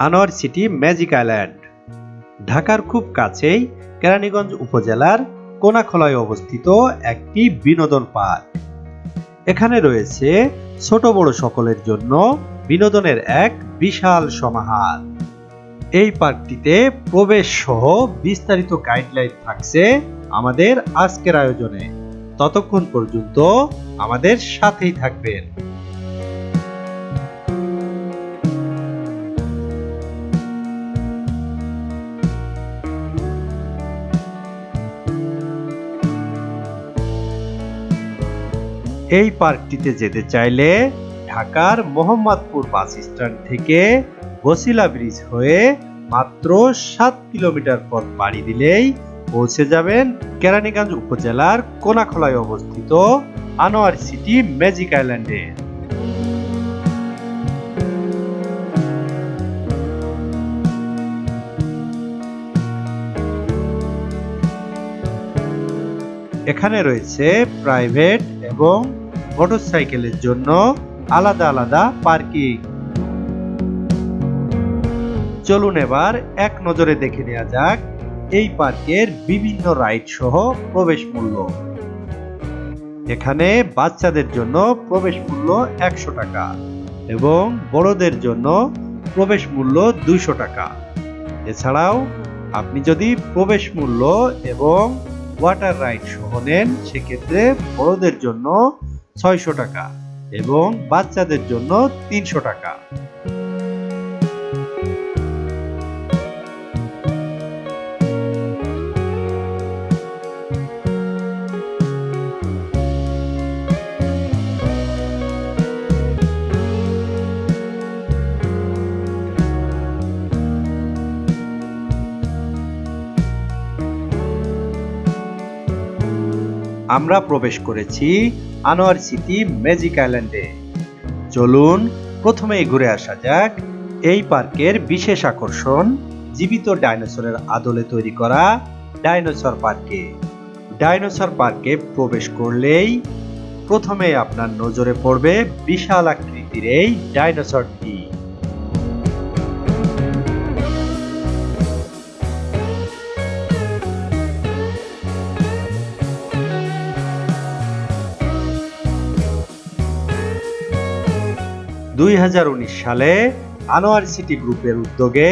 Anwar city magic island. ঢাকার খুব কাছেই কেরানীগঞ্জ উপজেলার কোনাখলায় অবস্থিত একটি বিনোদন পার্ক। এখানে রয়েছে ছোট বড় সকলের জন্য বিনোদনের এক বিশাল সমাহার। এই পার্কটিতে প্রবেশ সহ বিস্তারিত গাইডলাইন থাকছে আমাদের আজকের আয়োজনে। ততক্ষণ পর্যন্ত আমাদের সাথেই থাকবেন। এই পার্কটিতে যেতে চাইলে ঢাকার মোহাম্মদপুর বাস স্ট্যান্ড থেকে বসিলা ব্রিজ হয়ে মাত্র সাত কিলোমিটার পথ পাড়ি দিলেই পৌঁছে যাবেন কেরানীগঞ্জ উপজেলার কোনাখলায় অবস্থিত আনোয়ার সিটি ম্যাজিক আইল্যান্ডে। এখানে রয়েছে প্রাইভেট এবং মোটরসাইকেলের জন্য আলাদা আলাদা পার্কিং। চলুন এবার এক নজরে দেখে নেওয়া যাক এই পার্কের বিভিন্ন রাইড সহ প্রবেশ মূল্য। এখানে বাচ্চাদের জন্য প্রবেশ মূল্য একশো টাকা এবং বড়দের জন্য প্রবেশ মূল্য দুইশো টাকা। এছাড়াও আপনি যদি প্রবেশ মূল্য এবং ওয়াটার রাইড সহ নেন, সেক্ষেত্রে বড়দের জন্য ছয়শো টাকা এবং বাচ্চাদের জন্য তিনশো টাকা। আমরা প্রবেশ করেছি আনোয়ার সিটি ম্যাজিক আইল্যান্ডে। চলুন, প্রথমেই ঘুরে আসা যাক এই পার্কের বিশেষ আকর্ষণ, জীবিত ডাইনোসরের আদলে তৈরি করা ডাইনোসর পার্কে। ডাইনোসর পার্কে প্রবেশ করলেই প্রথমে আপনার নজরে পড়বে বিশাল আকৃতির এই ডাইনোসরটি দুই হাজার উনিশ সালে আনোয়ার সিটি গ্রুপের উদ্যোগে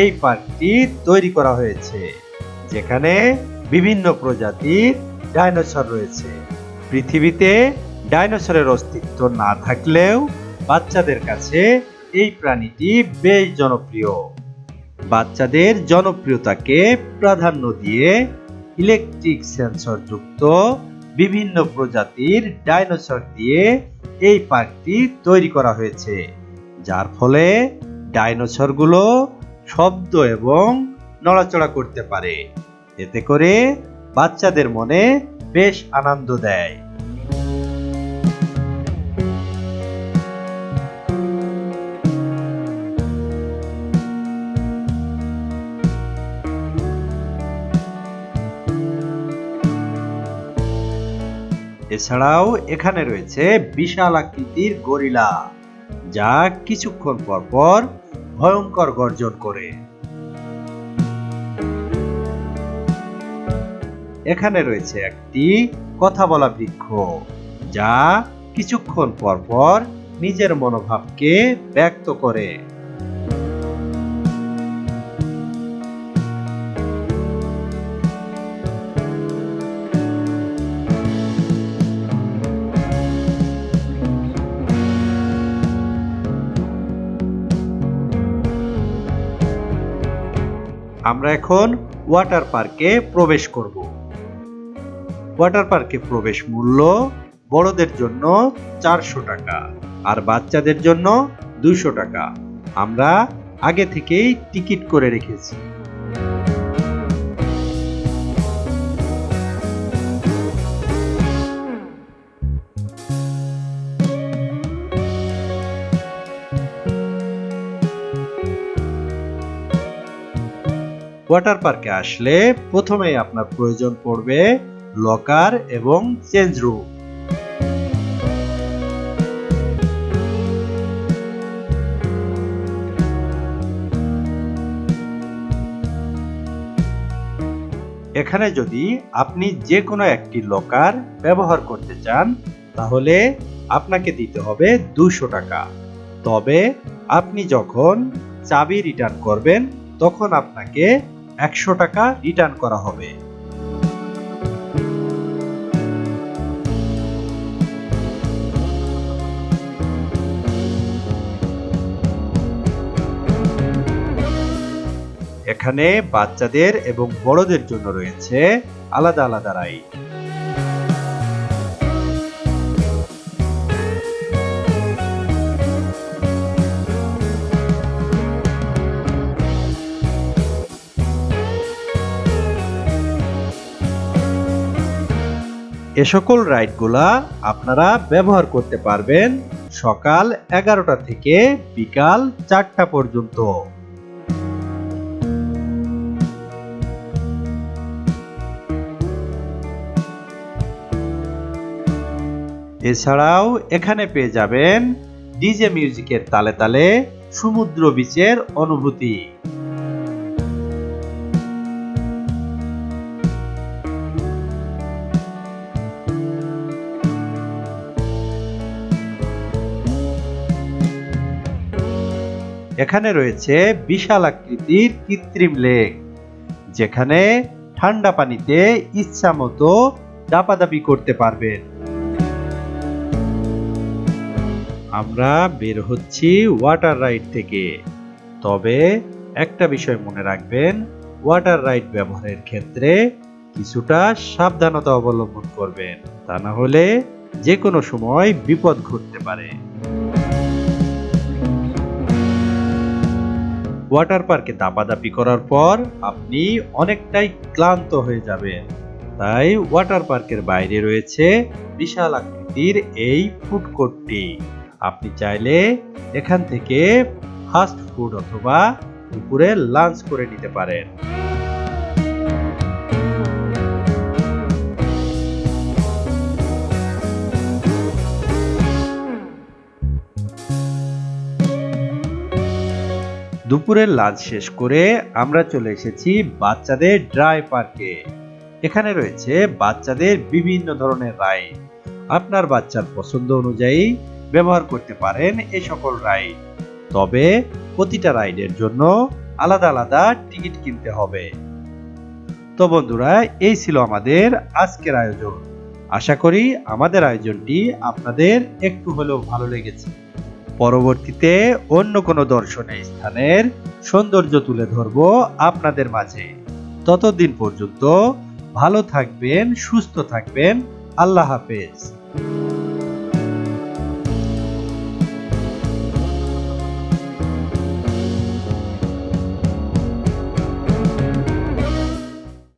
এই পার্কটি তৈরি করা হয়েছে, যেখানে বিভিন্ন প্রজাতির ডাইনোসর রয়েছে। পৃথিবীতে ডাইনোসরের অস্তিত্ব না থাকলেও বাচ্চাদের কাছে এই প্রাণীটি বেশ জনপ্রিয়। বাচ্চাদের জনপ্রিয়তাকে প্রাধান্য দিয়ে ইলেকট্রিক সেন্সর যুক্ত বিভিন্ন প্রজাতির ডাইনোসর দিয়ে এই পার্কটি তৈরি করা হয়েছে, যার ফলে ডাইনোসরগুলো শব্দ এবং নড়াচড়া করতে পারে। এতে করে বাচ্চাদের মনে বেশ আনন্দ দেয়। এছাড়াও এখানে রয়েছে বিশাল আকৃতির গরিলা, যা কিছুক্ষণ পর পর ভয়ঙ্কর গর্জন করে। এখানে রয়েছে একটি কথা বলা বৃক্ষ, যা কিছুক্ষণ পর পর নিজের মনোভাবকে ব্যক্ত করে। আমরা এখন ওয়াটার পার্কে প্রবেশ করব। ওয়াটার পার্কে প্রবেশ মূল্য বড়দের জন্য চারশো টাকা আর বাচ্চাদের জন্য দুশো টাকা। আমরা আগে থেকেই টিকিট করে রেখেছি। ওয়াটার পার্কে আসলে প্রথমেই আপনার প্রয়োজন পড়বে লকার এবং চেঞ্জ রুম এখানে যদি আপনি যে কোনো একটি লকার ব্যবহার করতে চান, তাহলে আপনাকে দিতে হবে দুশো টাকা। তবে আপনি যখন চাবি রিটার্ন করবেন, তখন আপনাকে একশো টাকা রিটার্ন করা হবে। এখানে বাচ্চাদের এবং বড়দের জন্য রয়েছে আলাদা আলাদা রাইড এ সকল রাইডগুলা আপনারা ব্যবহার করতে পারবেন সকাল এগারোটা থেকে বিকাল চারটা পর্যন্ত। এছাড়াও এখানে পেয়ে যাবেন ডিজে মিউজিকের তালে তালে সমুদ্র বিচের অনুভূতি। এখানে রয়েছে বিশাল আকৃতির কৃত্রিম লেক, যেখানে ঠান্ডা পানিতে ইচ্ছা মতো দাপাদাপি করতে পারবেন আমরা বের হচ্ছি ওয়াটার রাইড থেকে। তবে একটা বিষয় মনে রাখবেন, ওয়াটার রাইড ব্যবহারের ক্ষেত্রে কিছুটা সাবধানতা অবলম্বন করবেন, তা না হলে যে কোনো সময় বিপদ ঘটতে পারে। ওয়াটার পার্কে দাপাদাপি করার পর আপনি অনেকটাই ক্লান্ত হয়ে যাবেন। তাই ওয়াটার পার্কের বাইরে রয়েছে বিশাল আকৃতির এই ফুড কোর্টটি। আপনি চাইলে এখান থেকে ফাস্ট ফুড অথবা দুপুরে লাঞ্চ করে নিতে পারেন। দুপুরের লাঞ্চ শেষ করে আমরা চলে এসেছি বাচ্চাদের ড্রাই পার্কে। এখানে রয়েছে বাচ্চাদের বিভিন্ন ধরনের রাইড। আপনার বাচ্চার পছন্দ অনুযায়ী ব্যবহার করতে পারেন এই সকল রাইড। তবে প্রতিটা রাইডের জন্য আলাদা আলাদা টিকিট কিনতে হবে। তো বন্ধুরা, এই ছিল আমাদের আজকের আয়োজন। আশা করি আমাদের আয়োজনটি আপনাদের একটু হলেও ভালো লেগেছে। পরবর্তীতে অন্য কোনো দর্শনীয় স্থানের সৌন্দর্য তুলে ধরব আপনাদের মাঝে। ততদিন পর্যন্ত ভালো থাকবেন, সুস্থ থাকবেন। আল্লাহ হাফেজ।